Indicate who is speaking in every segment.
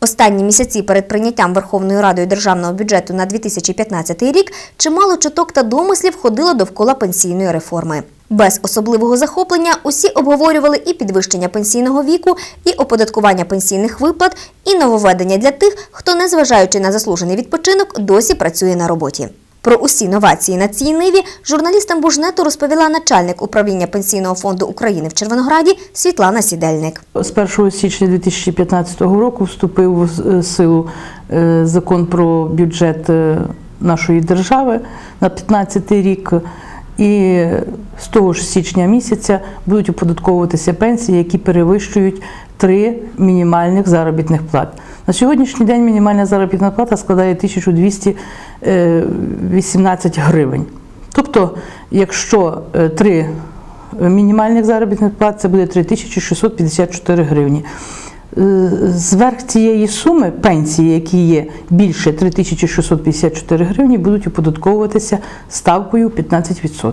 Speaker 1: Останні місяці перед прийняттям Верховною Радою державного бюджету на 2015 рік чимало чуток та домислів ходило довкола пенсійної реформи. Без особливого захоплення усі обговорювали і підвищення пенсійного віку, і оподаткування пенсійних виплат, і нововведення для тих, хто, незважаючи на заслужений відпочинок, досі працює на роботі. Про усі новації на цій ниві журналістам Бужнету розповіла начальник управління Пенсійного фонду України в Червонограді Світлана Сідельник.
Speaker 2: З 1 січня 2015 року вступив в силу е, закон про бюджет е, нашої держави на 2015 рік. І з того ж січня місяця будуть оподатковуватися пенсії, які перевищують три мінімальних заробітних плат. На сьогоднішній день мінімальна заробітна плата складає 1218 гривень. Тобто, якщо е, три мінімальних заробітних плат, це буде 3654 гривні. Е, Зверх цієї суми пенсії, які є більше 3654 гривні, будуть оподатковуватися ставкою 15%.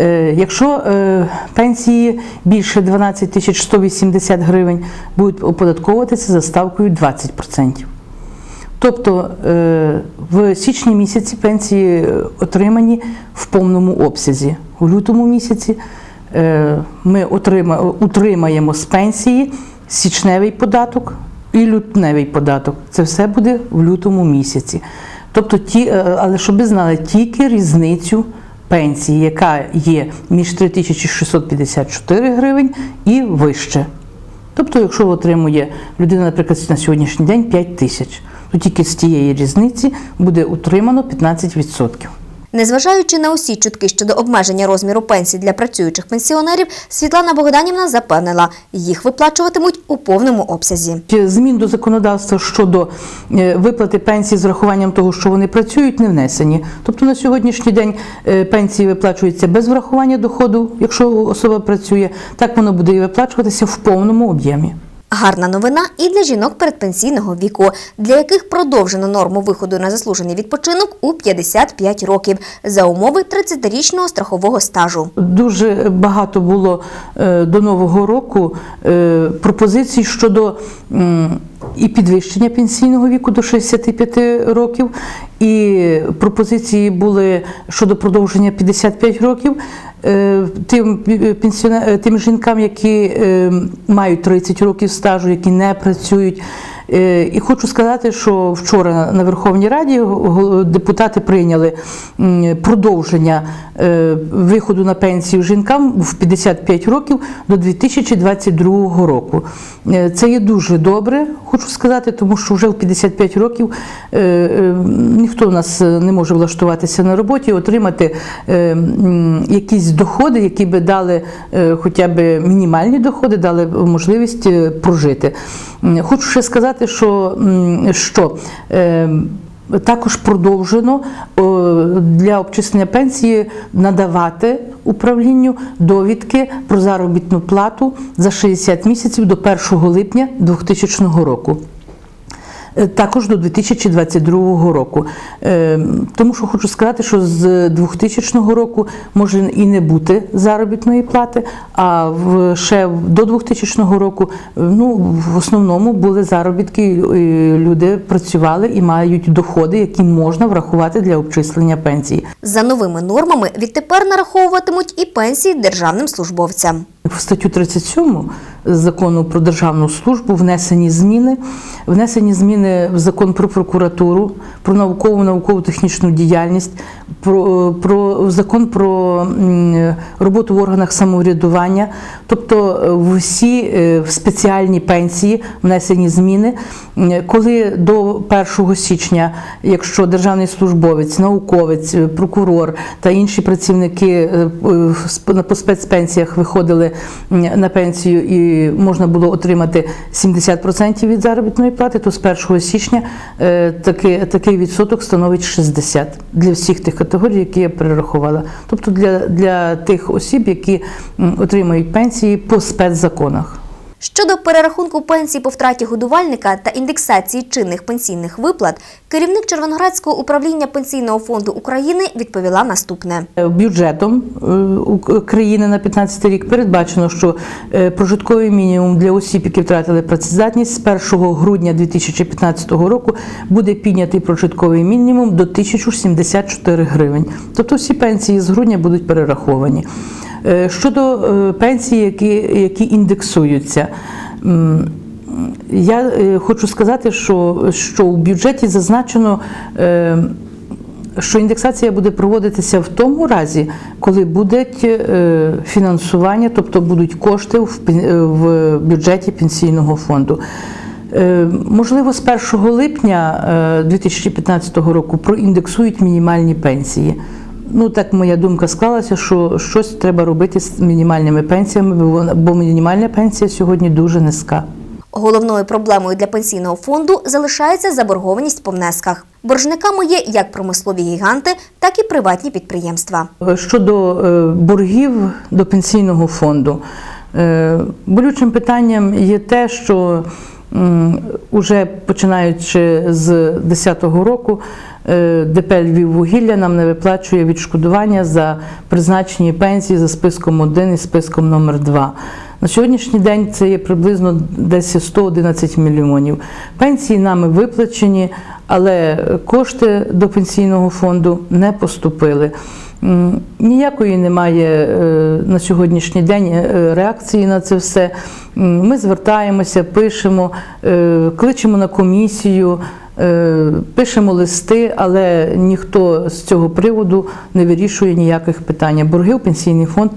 Speaker 2: Е, Якщо е, пенсії більше 12 180 гривень, будуть оподатковуватися за ставкою 20%. Тобто е, в січні місяці пенсії отримані в повному обсязі. У лютому місяці ми утримаємо з пенсії січневий податок і лютневий податок. Це все буде в лютому місяці. Тобто, але щоб ви знали, тільки різницю пенсії, яка є між 3654 гривень і вище. Тобто, якщо отримує людина, наприклад, на сьогоднішній день 5 тисяч, то тільки з тієї різниці буде утримано 15%.
Speaker 1: Незважаючи на усі чутки щодо обмеження розміру пенсій для працюючих пенсіонерів, Світлана Богданівна запевнила, їх виплачуватимуть у повному обсязі.
Speaker 2: Змін до законодавства щодо е, виплати пенсій з рахуванням того, що вони працюють, не внесені. Тобто на сьогоднішній день е, пенсії виплачуються без врахування доходу, якщо особа працює, так воно буде і виплачуватися в повному об'ємі.
Speaker 1: Гарна новина і для жінок передпенсійного віку, для яких продовжено норму виходу на заслужений відпочинок у 55 років за умови 30-річного страхового стажу.
Speaker 2: Дуже багато було е, до нового року е, пропозицій щодо і підвищення пенсійного віку до 65 років, і пропозиції були щодо продовження 55 років. е, Тим пенсіонер, е, тим жінкам, які е, мають 30 років стажу, які не працюють. Е, І хочу сказати, що вчора на Верховній Раді депутати прийняли продовження е, виходу на пенсію жінкам в 55 років до 2022 року. Е, Це є дуже добре, хочу сказати, тому що вже в 55 років ніхто у нас не може влаштуватися на роботі, отримати якісь доходи, які би дали хоча б мінімальні доходи, дали можливість прожити. Хочу ще сказати, що, що е, також продовжено о, для обчислення пенсії надавати управлінню довідки про заробітну плату за 60 місяців до 1 липня 2000 року. Е, Також до 2022 року. Е, Тому що хочу сказати, що з 2000 року може і не бути заробітної плати, а ще до 2000 року е, ну, в основному були заробітки, люди працювали і мають доходи, які можна врахувати для обчислення пенсії.
Speaker 1: За новими нормами відтепер нараховуватимуть і пенсії державним службовцям.
Speaker 2: В статтю 37 закону про державну службу внесені зміни. Внесені зміни в закон про прокуратуру, про наукову науково-технічну діяльність, про, про закон про роботу в органах самоврядування. Тобто е, в всі е, в спеціальні пенсії внесені зміни. Коли до 1 січня, якщо державний службовець, науковець, е, прокурор та інші працівники е, е, по спецпенсіях виходили на пенсію і можна було отримати 70% від заробітної плати, то з 1 січня е, такий, такий відсоток становить 60% для всіх тих категорій, які я перерахувала. Тобто для, для тих осіб, які отримують пенсії по спецзаконах.
Speaker 1: Щодо перерахунку пенсій по втраті годувальника та індексації чинних пенсійних виплат, керівник Червоноградського управління пенсійного фонду України відповіла наступне.
Speaker 2: Е, Бюджетом е, Ук- країни на 15 рік передбачено, що е, прожитковий мінімум для осіб, які втратили працездатність, з 1 грудня 2015 року буде піднятий прожитковий мінімум до 1074 гривень. Тобто всі пенсії з грудня будуть перераховані. Е, Щодо е, пенсій, які, які індексуються. Я е, хочу сказати, що, що у бюджеті зазначено. що індексація буде проводитися в тому разі, коли буде фінансування, тобто будуть кошти в в бюджеті пенсійного фонду. Можливо, з 1 липня е, 2015 року проіндексують мінімальні пенсії. Ну, так моя думка склалася, що щось треба робити з мінімальними пенсіями, бо мінімальна пенсія сьогодні дуже низька.
Speaker 1: Головною проблемою для пенсійного фонду залишається заборгованість по внесках. Боржниками є як промислові гіганти, так і приватні підприємства.
Speaker 2: Щодо е, боргів до пенсійного фонду, е, болючим питанням є те, що уже починаючи з 2010 року ДП Львіввугілля нам не виплачує відшкодування за призначені пенсії за списком 1 і списком номер 2 на сьогоднішній день це є приблизно десь 111 мільйонів. Пенсії нами виплачені, але кошти до пенсійного фонду не поступили. Ніякої немає е, на сьогоднішній день е, реакції на це все. Ми звертаємося, пишемо, е, кличемо на комісію. Е, Пишемо листи, але ніхто з цього приводу не вирішує ніяких питань. Борги в пенсійний фонд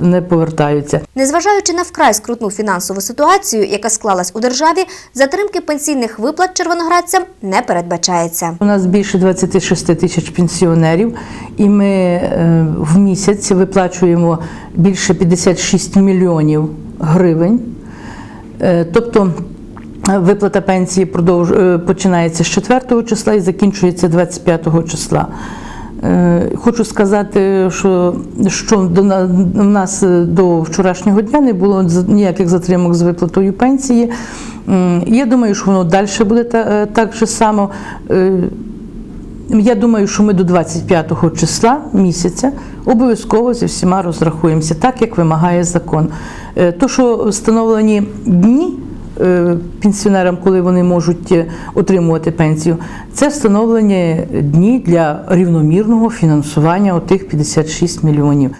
Speaker 2: не повертаються.
Speaker 1: Незважаючи на вкрай скрутну фінансову ситуацію, яка склалась у державі, затримки пенсійних виплат червоноградцям не передбачається.
Speaker 2: У нас більше 26 тисяч пенсіонерів, і ми е, в місяць виплачуємо більше 56 мільйонів гривень. Е, Тобто виплата пенсії е, починається з 4 числа і закінчується 25 числа. Е, Хочу сказати, що, що в нас е, до вчорашнього дня не було ніяких затримок з виплатою пенсії. Я думаю, що воно далі буде так же само. Я думаю, що ми до 25 числа місяця обов'язково зі всіма розрахуємося, так як вимагає закон. То, що встановлені дні пенсіонерам, коли вони можуть е, отримувати пенсію, це встановлення дні для рівномірного фінансування отих 56 мільйонів.